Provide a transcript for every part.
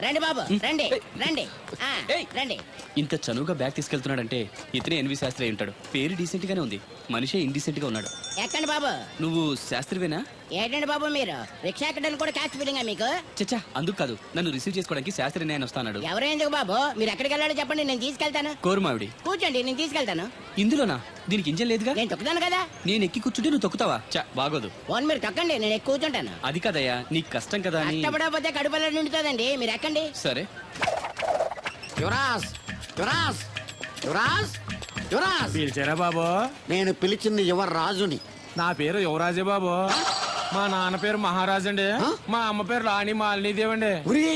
రండి బాబు రండి రండి. ఆ, ఏయ్. రండి. ఇంత చనువుగా బ్యాగ్ తీసుకెళ్తున్నాడంటే ఇతనే ఎన్వి శాస్త్రి అయి ఉంటాడు. పేరు డీసెంట్ గానే ఉంది. మనిషే ఇండీసెంట్గా ఉన్నాడు. ఎక్కండి బాబు. నువ్వు శాస్త్రివేనా? ఏంటండి బాబు మీరు? రిక్షా ఎక్కడానికి కూడా క్యాష్ ఫీలింగా మీకు? చచ్చా అందుకు కాదు. నన్ను రిసీవ్ చేసుకోవడానికి శాస్త్రి నేను వస్తాడు ఎవరు ఎందుకు బాబు? మీరు ఎక్కడికి వెళ్ళాలో చెప్పండి నేను తీసుకెళ్తాను. కోరుమావిడి. కూర్చోండి నేను తీసుకెళ్తాను. ఇందులోనా? దీనికి ఇంజన్ లేదుగా? నేను తొక్కుతాను కదా. నేను ఎక్కి కూర్చుంటే నువ్వు తొక్కుతావా? చా బాగోదు. ఫోన్ మీరు తొక్కండి నేను ఎక్కువ కూర్చుంటాను. అది కదయ్యా నీకు కష్టం కదా అని. కష్టపడకపోతే కడుపులో నిండుతుందండి మీరు ఎక్కండి. సరే. యువరాజ్ యువరాజ్ యువరాజ్ యువరాజ్. పిలిచారా బాబు? నేను పిలిచింది యువరాజుని నా పేరు యువరాజే బాబు. మా నాన్న పేరు మహారాజ్ అండి? మా అమ్మ పేరు రాణి మాలినీదేవి అండి ఒరే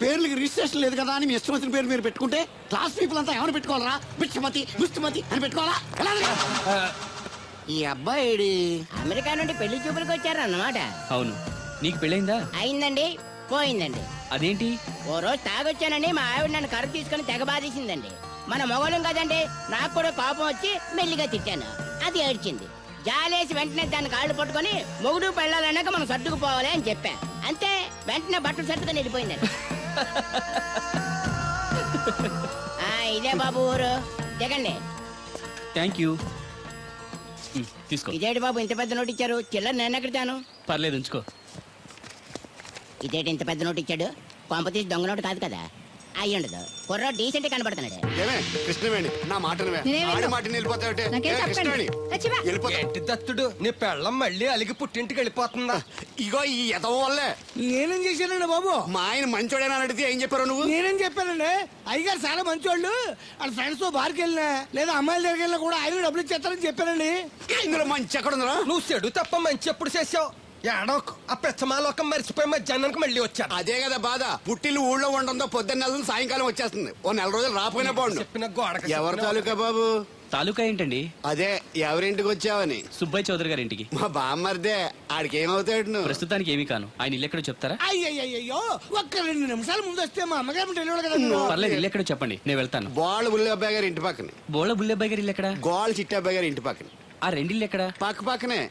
పేర్లకి రిజిస్ట్రేషన్ లేదు కదా అని మీ ఇష్టం వచ్చిన పేరు మీరు పెట్టుకుంటే క్లాస్ పీపుల్ అంతా ఏమైనా పెట్టుకోవాలరా? బిచ్చమతి ముష్టిమతి అని పెట్టుకోవాలా? ఎలా అది? ఆ, ఈ అబ్బాయి అమెరికా నుండి పెళ్ళి చూపులకు వచ్చారు అన్నమాట అవును. నీకు పెళ్ళైందా? అయిందండి. పోయిందండి. అదేంటి? ఓ రోజు తాగొచ్చానని మా ఆవిడ నన్ను కరువు తీసుకుని తెగ బాధేసిందండి. మన మొగలం కదండి నాకు కూడా కోపం వచ్చి మెల్లిగా తిట్టాను. అది ఏడ్చింది. జాలేసి వెంటనే దాన్ని కాళ్ళు పట్టుకొని మొగుడు పెళ్ళాలన్నాక మనం సర్దుకుపోవాలి అని చెప్పా. అంతే వెంటనే బట్టలు సర్దుకొని వెళ్ళిపోయిందండి. ఆ, ఇదే బాబు ఊరు. దిగండి. థ్యాంక్ యూ ఉమ్, తీసుకో. ఇదేంటి బాబు ఇంత పెద్ద నోటు ఇచ్చారు చిల్లర నేను ఎక్కడతాను పర్లేదు ఉంచుకో. ఇదేంటి ఇంత పెద్ద నోటు ఇచ్చాడు కొంప తీసి దొంగ నోటు కాదు కదా. అయ్యి ఉండదు కుర్ర డీసెంట్ కనబడుతున్నాడు. ఏమే కృష్ణవేణి నా మాట నేనేం ఆడి వినను. మాట వెళ్ళిపోతావుటే? నాకేం చెప్పండి. అచ్చివా. వెళ్ళిపోతా. ఏంటి దత్తుడు? నీ పెళ్ళం మళ్ళీ అలిగి పుట్టింటికి వెళ్ళిపోతుందా? ఇగో ఈ ఎదవ వల్లే. నేనేం చేశానండి బాబు? మా ఆయన మంచోడేనా అని అడిగితే ఏం చెప్పారు నువ్వు? నేనేం చెప్పానండి? అయ్యగారు చాలా మంచోళ్ళు. వాళ్ళ ఫ్రెండ్స్తో బార్కి వెళ్ళినా లేదా అమ్మాయిల దగ్గరికి వెళ్ళినా కూడా ఆయన డబ్బులు ఇచ్చేస్తారని చెప్పానండి. ఇందులో మంచి ఎక్కడ ఉందా నువ్వు చెడు తప్ప మంచి ఎప్పుడు చేసావు ఏడోకు ఆ పెచ్చమాలోకం మర్చిపోయి మధ్యాహ్నానికి మళ్ళీ వచ్చాను అదే కదా బాధ. పుట్టిల్లు ఊళ్ళో ఉండడంతో పొద్దున్న నెలలు సాయంకాలం వచ్చేస్తుంది. ఓ నెల రోజులు రాపోయినా బాగుండు. చెప్పిన గోడకి ఎవరి తాలూకా బాబు? తాలూకా ఏంటండి? అదే ఎవరింటికి వచ్చావని. సుబ్బయ్య చౌదరి గారి ఇంటికి మా బామ్మర్దే ఆడికి ఏమవుతాడు నువ్వు ప్రస్తుతానికి ఏమీ కాను. ఆయన ఇల్లు ఎక్కడో చెప్తారా? అయ్యయ్యో ఒక్క రెండు నిమిషాలు ముందు వస్తే మా అమ్మగారు తెలియదు కదా. పర్లేదు ఇల్లు ఎక్కడో చెప్పండి. నేను వెళ్తాను. బాల్ బుల్లి అబ్బాయి గారి ఇంటి పక్కన. బోళ బుల్లెబ్బాయి గారి ఇల్లు ఎక్కడ? గోల్ చిట్టి అబ్బాయి గారి ఇంటి పక్కన. ఆ రెండిల్లు ఎక్కడ? పక్క పక్కనే.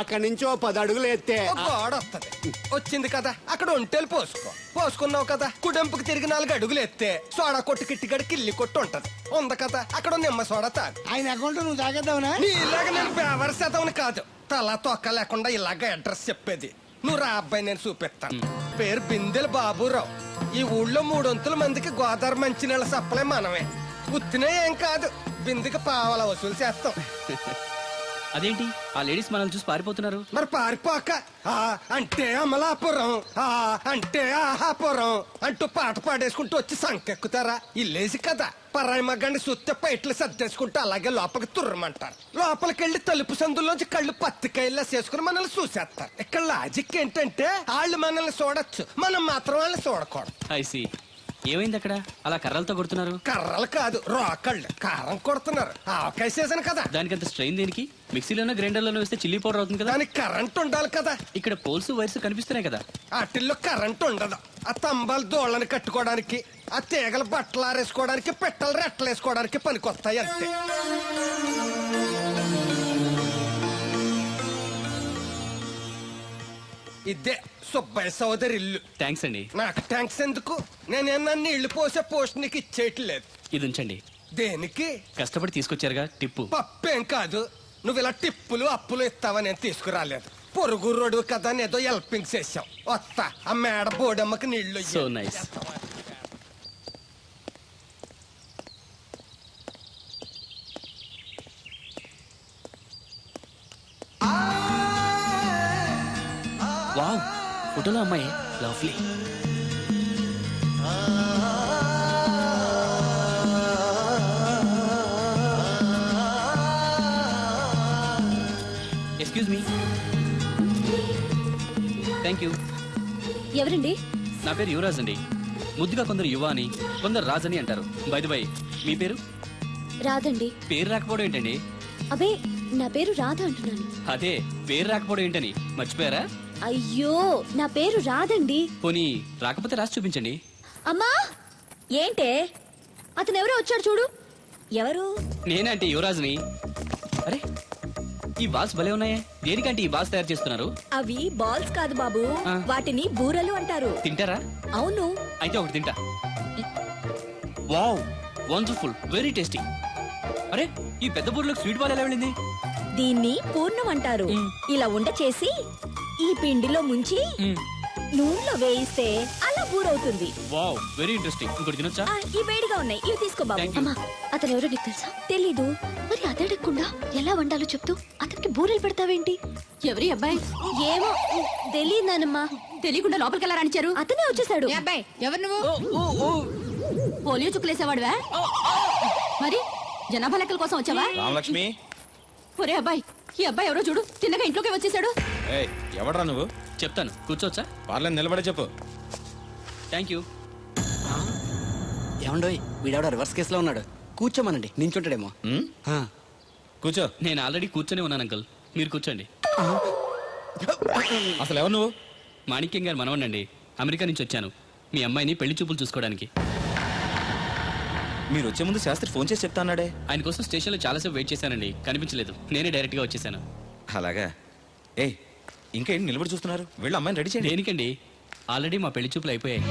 అక్కడి నుంచి ఓ పది అడుగులు ఎత్తే. ఓ గోడ వస్తుంది వచ్చింది కదా అక్కడ ఒంటేలు పోసుకో. పోసుకున్నావు కదా కుడెంపుకి తిరిగి నాలుగు అడుగులు ఎత్తే. సోడా కొట్టు కిట్టిగడ కిల్లి కొట్టు ఉంటది. ఉంది కదా అక్కడ నిమ్మ సోడా తాగు. ఆయన అకౌంట్ నువ్వు తాగేద్దావునా? నీలాగా నేను బేవర్ శాతం కాదు తల తొక్క లేకుండా ఇలాగ అడ్రస్ చెప్పేది. నువ్వు రా అబ్బాయి నేను చూపిస్తాను పేరు బిందెల బాబురావు. ఈ ఊళ్ళో మూడొంతుల మందికి గోదావరి మంచినీళ్ళ సప్లై మనమే. ఉత్తినే ఏం కాదు బిందెకి పావాల వసూలు చేస్తాం. అదేంటి? ఆ లేడీస్ మనల్ని చూసి పారిపోతున్నారు. మరి పారిపోక. ఆ అంటే అమలాపురం. ఆ అంటే ఆహాపురం అంటూ పాట పాడేసుకుంటూ వచ్చి సంకెక్కుతారా? ఇల్లేసి కదా పరాయి మగ్గండి సుత్తే పైట్లు సర్దేసుకుంటూ అలాగే లోపలికి తుర్రమంటారు. లోపలికెళ్ళి తలుపు సందులోంచి కళ్ళు పత్తికాయల్లా చేసుకుని మనల్ని చూసేస్తారు. ఇక్కడ లాజిక్ ఏంటంటే వాళ్ళు మనల్ని చూడొచ్చు. మనం మాత్రం వాళ్ళని చూడకూడదు. ఐసి ఏమైంది అక్కడ అలా కర్రలతో కొడుతున్నారు? కర్రలు కాదు రోకళ్ళు. కారం కొడుతున్నారు. ఆవకాయ సీజన్ కదా. దానికంత స్ట్రెయిన్ దేనికి? మిక్సీలోనో గ్రైండర్లోనో వేస్తే చిల్లీ పౌడర్ అవుతుంది కదా? దానికి కరెంట్ ఉండాలి కదా. ఇక్కడ పోల్స్ వైర్స్ కనిపిస్తున్నాయి కదా? వాటిల్లో కరెంట్ ఉండదు. ఆ తంబాలు దోళ్ళని కట్టుకోవడానికి ఆ తీగలు బట్టలు ఆరేసుకోవడానికి పెట్టలు రెట్టలు వేసుకోవడానికి పనికొస్తాయి అంతే. ఇదే సుబ్బయ్య సోదరి ఇల్లు థ్యాంక్స్ అండి. నాకు ట్యాంక్స్ ఎందుకు? నేనేమన్నా నీళ్ళు పోసే పోస్ట్ నీకు ఇచ్చేయట్లేదు. ఇది ఉంచండి. దేనికి? కష్టపడి తీసుకొచ్చారుగా టిప్పు. పప్పేం కాదు. నువ్వు ఇలా టిప్పులు అప్పులు ఇస్తావని నేను తీసుకురాలేదు. పొరుగు రోడ్డు కదా అని ఏదో హెల్పింగ్ చేసావు వస్తా. ఆ మేడ బోడమ్మకి నీళ్ళు సో నైస్ వావ్ ఫోటోలో అమ్మాయి. Lovely. Excuse me thank you ఎవరండి? నా పేరు యువరాజ్ అండి. ముద్దుగా కొందరు యువ అని కొందరు రాజ్ అని అంటారు బై బై మీ పేరు? రాదండి పేరు రాకపోవడం ఏంటండి? అబే నా పేరు రాధ అంటున్నాను. అదే పేరు రాకపోవడం ఏంటని. మర్చిపోయారా? అయ్యో నా పేరు రాదండి. పోనీ రాకపోతే రాసి చూపించండి. అమ్మా ఏంటే? అతను ఎవరో వచ్చాడు చూడు. ఎవరు? నేనంటే యువరాజుని. అరే ఈ బాల్స్ భలే ఉన్నాయే. దేనికంటే ఈ బాల్స్ తయారు చేస్తున్నారు? అవి బాల్స్ కాదు బాబు ఆ. వాటిని బూరలు అంటారు. తింటారా? అవును. అయితే ఒకటి తింటా. Wow wonderful very tasty. అరే ఈ పెద్ద బూర్లోకి స్వీట్ బాల్ ఎలా వెళ్ళింది? దీన్ని పూర్ణం అంటారు. మ్. ఇలా ఉండ చేసి ఈ పిండిలో ముంచి నూనెలో వేయిస్తే అలా బూరవుతుంది. వావ్ వెరీ ఇంట్రెస్టింగ్ ఇంకోటి తినొచ్చా? ఆ, ఈ వేడిగా ఉన్నాయి. ఇవి తీసుకో బాబు. అమ్మా అతను ఎవరో నీకు తెలుసా? తెలీదు. మరి అదడగకుండా ఎలా వండాలో చెప్తూ అతనికి బూరెలు పెడతావేంటి? ఎవరి అబ్బాయి? ఏమో తెలియదు నానమ్మా తెలియకుండా లోపలికి ఎలా రాణించారు అతనే వచ్చేసాడు. అబ్బాయి ఎవరు నువ్వు? పోలియో చుక్కులేసేవాడువా? మరి జనాభా లెక్కల కోసం వచ్చావా? రామలక్ష్మి. ఒరే అబ్బాయి ఈ అబ్బాయి ఎవరో చూడు తిన్నగా ఇంట్లోకి వచ్చేసాడు. ఏయ్ ఎవడ్రా నువ్వు? చెప్తాను. కూర్చోవచ్చా? పార్లేదు నిలబడే చెప్పు. థ్యాంక్ యూ ఏమండోయ్ వీడెవడో రివర్స్ కేసులో ఉన్నాడు. కూర్చోమనండి నించుంటాడేమో. ఉమ్, ఆ. కూర్చో. నేను ఆల్రెడీ కూర్చొని ఉన్నాను అంకుల్. మీరు కూర్చోండి. అసలు ఎవరు నువ్వు? మాణిక్యం గారు మనవండి అమెరికా నుంచి వచ్చాను. మీ అమ్మాయిని పెళ్ళి చూపులు చూసుకోవడానికి. మీరు వచ్చే ముందు శాస్త్రి ఫోన్ చేసి చెప్తా అన్నాడే. ఆయన కోసం స్టేషన్లో చాలాసేపు వెయిట్ చేశానండి. కనిపించలేదు. నేనే డైరెక్ట్గా వచ్చేసాను. అలాగా? ఏయ్ ఇంకా ఏంటి నిలబడి చూస్తున్నారు? వీళ్ళు అమ్మాయిని రెడీ చేయండి. దేనికండి? ఆల్రెడీ మా పెళ్ళి చూపులు అయిపోయాయి.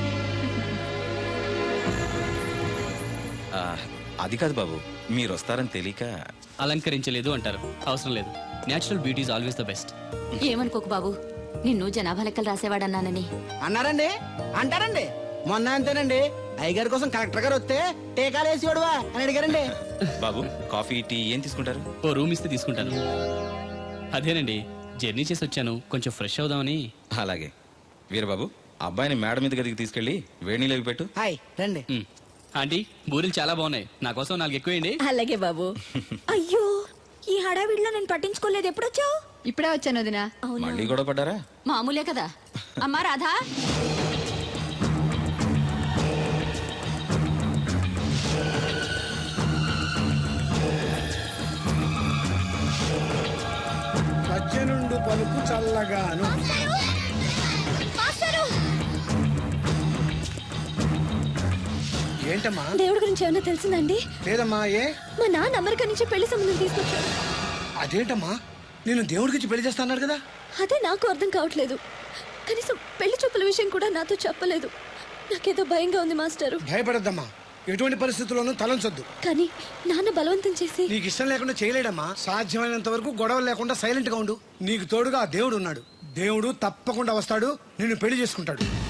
ఆ, అది కాదు బాబు. మీరు వస్తారని తెలియక అలంకరించలేదు అంటారు. అవసరం లేదు. Natural beauty is always the best ఏమనుకోకు బాబు. నిన్ను జనాభా లెక్కలు రాసేవాడన్నానని. అన్నారండి? అంటారండి? మొన్న అంతేనండి. అయ్యగారి కోసం కలెక్టర్ గారు వస్తే టీకాలు వేసి వాడువా అని అడిగారండి. బాబు కాఫీ టీ ఏం తీసుకుంటారు? ఓ రూమ్ ఇస్తే తీసుకుంటాను. అదేనండి జర్నీ చేసి వచ్చాను. కొంచెం ఫ్రెష్ అవుదామని. అలాగే. వీరబాబు అబ్బాయిని మేడ మీద గదికి తీసుకెళ్ళి అవి పెట్టు. హాయ్ రండి. ఆంటీ బూరెలు చాలా బాగున్నాయి. నా కోసం నాలుగు ఎక్కువేయండి. అలాగే బాబు. అయ్యో ఈ హడావిడిలో నేను పట్టించుకోలేదు. ఎప్పుడొచ్చావు? ఇప్పుడే వచ్చాను వదినా. అవునా? మళ్ళీ గొడవ పడ్డారా? మామూలే కదా. అమ్మా రాధా. ఏంటమ్మా? దేవుడి గురించి ఏమైనా తెలిసిందండి? లేదమ్మా ఏ? మా నాన్న అమెరికా నుంచి పెళ్ళి సంబంధం తీసుకొచ్చాడు. అదేంటమ్మా? నేను దేవుడికి పెళ్ళి చేస్తాన్నాడు కదా? అదే నాకు అర్థం కావట్లేదు. కనీసం పెళ్ళి చూపుల విషయం కూడా నాతో చెప్పలేదు. నాకేదో భయంగా ఉంది మాస్టరు. భయపడద్దమ్మా. ఎటువంటి పరిస్థితుల్లోనూ తలంచొద్దు. కానీ నాన్న బలవంతం చేసి నీకు ఇష్టం లేకుండా చేయలేడమ్మా. సాధ్యమైనంత వరకు గొడవలు లేకుండా సైలెంట్గా ఉండు. నీకు తోడుగా ఆ దేవుడు ఉన్నాడు. దేవుడు తప్పకుండా వస్తాడు. నిన్ను పెళ్ళి చేసుకుంటాడు.